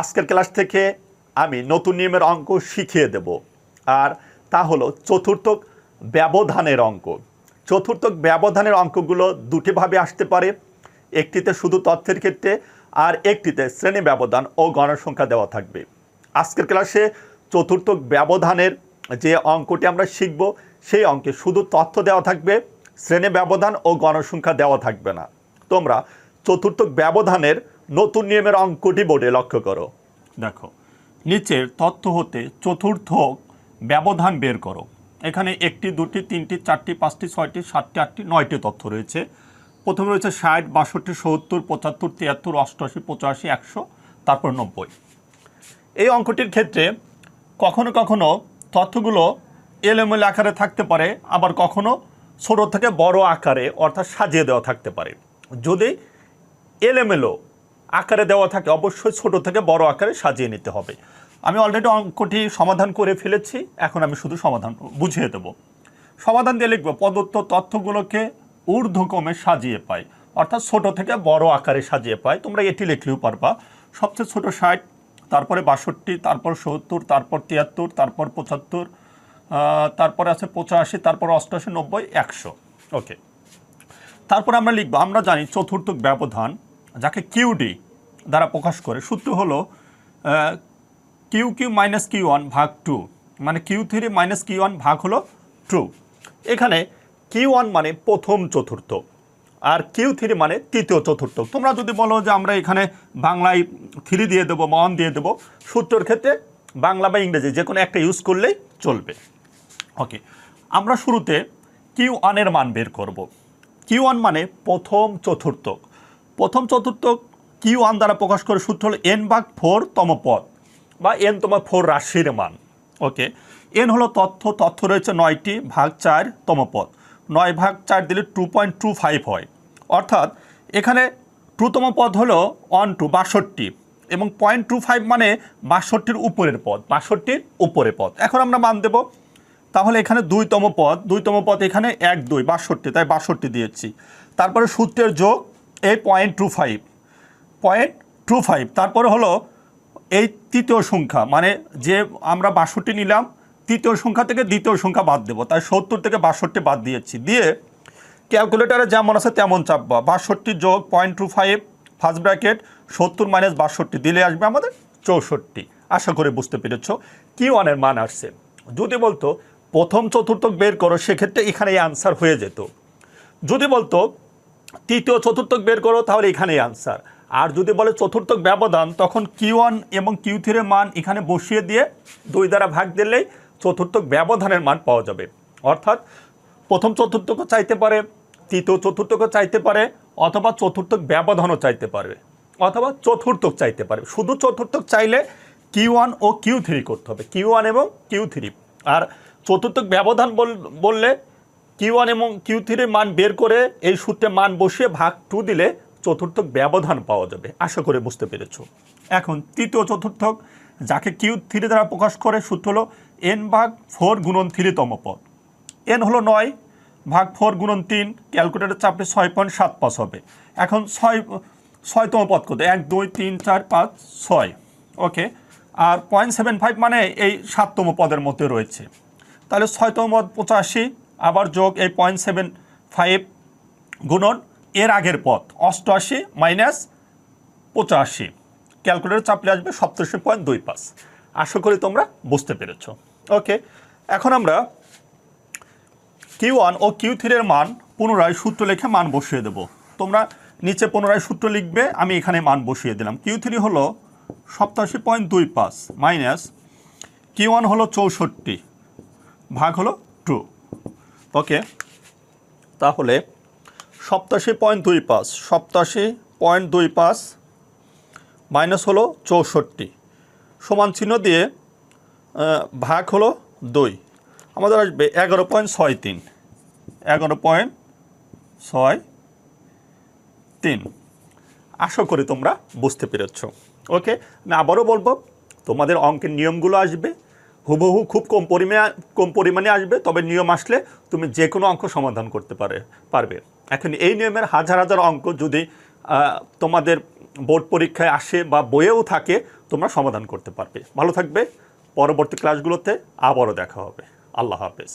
আজকের ক্লাস থেকে আমি নতুন নিয়মের অঙ্ক শিখিয়ে দেব। আর তা হলো চতুর্থক ব্যবধানের অঙ্ক। চতুর্থক ব্যবধানের অঙ্কগুলো দুটিভাবে আসতে পারে। একটিতে শুধু তথ্যের ক্ষেত্রে আর একটিতে শ্রেণি ব্যবধান ও গণসংখ্যা দেওয়া থাকবে। আজকের ক্লাসে চতুর্থক ব্যবধানের যে অঙ্কটি আমরা শিখব, সেই অঙ্কে শুধু তথ্য দেওয়া থাকবে, শ্রেণি ব্যবধান ও গণসংখ্যা দেওয়া থাকবে না। তোমরা চতুর্থক ব্যবধানের নতুন নিয়মের অঙ্কটি বোর্ডে লক্ষ্য করো। দেখো, নিচের তথ্য হতে চতুর্থ ব্যবধান বের করো। এখানে একটি, দুটি, তিনটি, চারটি, পাঁচটি, ছয়টি, সাতটি, আটটি, নয়টি তথ্য রয়েছে। প্রথমে রয়েছে ষাট, বাষট্টি, সত্তর, পঁচাত্তর, তিয়াত্তর, অষ্টআশি, পঁচাশি, একশো, তারপর নব্বই। এই অঙ্কটির ক্ষেত্রে কখনো কখনো তথ্যগুলো এলোমেলো আকারে থাকতে পারে, আবার কখনো ছোট থেকে বড় আকারে, অর্থাৎ সাজিয়ে দেওয়া থাকতে পারে। যদি এলোমেলো আকারে দেওয়া থাকে, অবশ্যই ছোট থেকে বড় আকারে সাজিয়ে নিতে হবে। আমি অলরেডি অঙ্কটি সমাধান করে ফেলেছি, এখন আমি শুধু সমাধান বুঝিয়ে দেব। সমাধান দিয়ে লিখব, প্রদত্ত তথ্যগুলোকে ঊর্ধ্বক্রমে সাজিয়ে পাই, অর্থাৎ ছোট থেকে বড় আকারে সাজিয়ে পাই। তোমরা এটি লিখলেও পারবা। সবচেয়ে ছোট ষাট, তারপরে বাষট্টি, তারপর সত্তর, তারপর তিয়াত্তর, তারপর পঁচাত্তর তারপরে আছে পঁচাশি, তারপর অষ্টআশি নব্বই, একশো। ওকে তারপর আমরা লিখব, আমরা জানি চতুর্থ ব্যবধান কিউডি দ্বারা প্রকাশ করে, সূত্র হলো Q Q minus Q one ভাগ টু। মানে Q three minus Q one ভাগ হলো টু এখানে কিউ ওয়ান মানে প্রথম চতুর্থ, আর কিউ থ্রি মানে তৃতীয় চতুর্থ। তোমরা যদি বলো যে আমরা এখানে বাংলায় থ্রি দিয়ে দেবো ওয়ান দিয়ে দেবো, সূত্রের ক্ষেত্রে বাংলা বা ইংরেজি যে কোনো একটা ইউজ করলেই চলবে। ওকে, আমরা শুরুতে কিউ ওয়ানের মান বের করব। কিউ ওয়ান মানে প্রথম চতুর্থক প্রথম চতুর্থ কিউ ওয়ান দ্বারা প্রকাশ করে সূত্র হলো এন ভাগ ফোর তম পদ বা এন তোমার ফোর রাশির মান। ওকে এন হলো তথ্য তথ্য রয়েছে নয়টি ভাগ চার তম পদ। নয় ভাগ চার দিলে টু পয়েন্ট টু ফাইভ হয়। অর্থাৎ এখানে টুতম পদ হলো ওয়ান টু বাষট্টি। এবং পয়েন্ট টু ফাইভ মানে বাষট্টির উপরের পদ, বাষট্টির উপরের পদ। এখন আমরা মান দেব। তাহলে এখানে দুইতম পদ দুইতম পদ এখানে এক, দুই, বাষট্টি। তাই বাষট্টি দিয়েছি। তারপরে সূত্রের যোগ এই point two five point two five তারপরে হলো এই তৃতীয় সংখ্যা মানে যে আমরা বাষট্টি নিলাম, তৃতীয় সংখ্যা থেকে দ্বিতীয় সংখ্যা বাদ দেবো, তাই সত্তর থেকে বাষট্টি বাদ দিয়েছি, দিয়ে ক্যালকুলেটারে যেমন আছে তেমন চাপবা, বাষট্টি যোগ point two five first bracket সত্তর মাইনাস বাষট্টি, দিলে আসবে আমাদের চৌষট্টি, আশা করে বুঝতে পেরেছ কি ওয়ানের মান আসছে, যদি বলতো প্রথম চতুর্থক বের করো, সেক্ষেত্রে এখানে এই আনসার হয়ে যেত, যদি বলতো তৃতীয়, চতুর্থক বের করো, তাহলে এখানেই আনসার আর যদি বলে চতুর্থক ব্যবধান, তখন কিউ ওয়ান এবং কিউ থ্রির মান এখানে বসিয়ে দিয়ে দুই দ্বারা ভাগ দিলেই চতুর্থক ব্যবধানের মান পাওয়া যাবে। অর্থাৎ প্রথম চতুর্থকও চাইতে পারে, তৃতীয় চতুর্থকও চাইতে পারে, অথবা চতুর্থক ব্যবধানও চাইতে পারবে অথবা চতুর্থক চাইতে পারে। শুধু চতুর্থক চাইলে কিউ ওয়ান ও কিউ থ্রি করতে হবে কিউ ওয়ান এবং কিউ থ্রি আর চতুর্থক ব্যবধান বল- বললে কিউ ওয়ান এবং কিউ থ্রির মান বের করে এই সূত্রে মান বসিয়ে ভাগ টু দিলে চতুর্থক ব্যবধান পাওয়া যাবে। আশা করে বুঝতে পেরেছ। এখন তৃতীয় চতুর্থক, যাকে কিউ থ্রি দ্বারা প্রকাশ করে, সূত্র হলো এন ভাগ ফোর গুণন থ্রিতম পদ এন হলো নয় ভাগ ফোর গুণন তিন ক্যালকুলেটার চাপে ছয় পয়েন্ট সাত পাঁচ হবে। এখন ছয় ছয়তম পদ কত? এক, দুই, তিন, চার, পাঁচ, ছয়। ওকে আর পয়েন্ট সেভেন ফাইভ মানে এই সাততম পদের মধ্যে রয়েছে। তাহলে ছয়তম পদ পঁচাশি আবার যোগ এই পয়েন্ট সেভেন ফাইভ গুণন এর আগের পথ, অষ্টআশি মাইনাস পঁচাশি। ক্যালকুলেটর চাপলে আসবে সপ্তাশি পয়েন্ট দুই পাঁচ। আশা করি তোমরা বুঝতে পেরেছ। ওকে এখন আমরা কিউ ওয়ান ও কিউ থ্রির মান পুনরায় সূত্র লিখে মান বসিয়ে দেব। তোমরা নিচে পুনরায় সূত্র লিখবে, আমি এখানে মান বসিয়ে দিলাম। কিউ থ্রি হলো সপ্তাশি পয়েন্ট দুই পাঁচ মাইনাস কিউ ওয়ান হলো চৌষট্টি, ভাগ হলো টু ওকে, তাহলে সপ্তাশি পয়েন্ট দুই পাঁচ সপ্তাশি পয়েন্ট দুই পাঁচ, মাইনাস হলো চৌষট্টি, সমান চিহ্ন দিয়ে ভাগ হলো দুই, আমাদের আসবে এগারো পয়েন্ট ছয় তিন, এগারো পয়েন্ট ছয় তিন। আশা করি তোমরা বুঝতে পেরেছ। ওকে, আমি আবারও বলব, তোমাদের অঙ্কের নিয়মগুলো আসবে হুবহু খুব কম পরিমাণে কম পরিমাণে আসবে, তবে নিয়ম আসলে তুমি যে কোনো অঙ্ক সমাধান করতে পারে, পারবে। এখন এই নিয়মের হাজার হাজার অঙ্ক যদি তোমাদের বোর্ড পরীক্ষায় আসে বা বইয়েও থাকে, তোমরা সমাধান করতে পারবে। ভালো থাকবে, পরবর্তী ক্লাসগুলোতে আবারও দেখা হবে। আল্লাহ হাফেজ।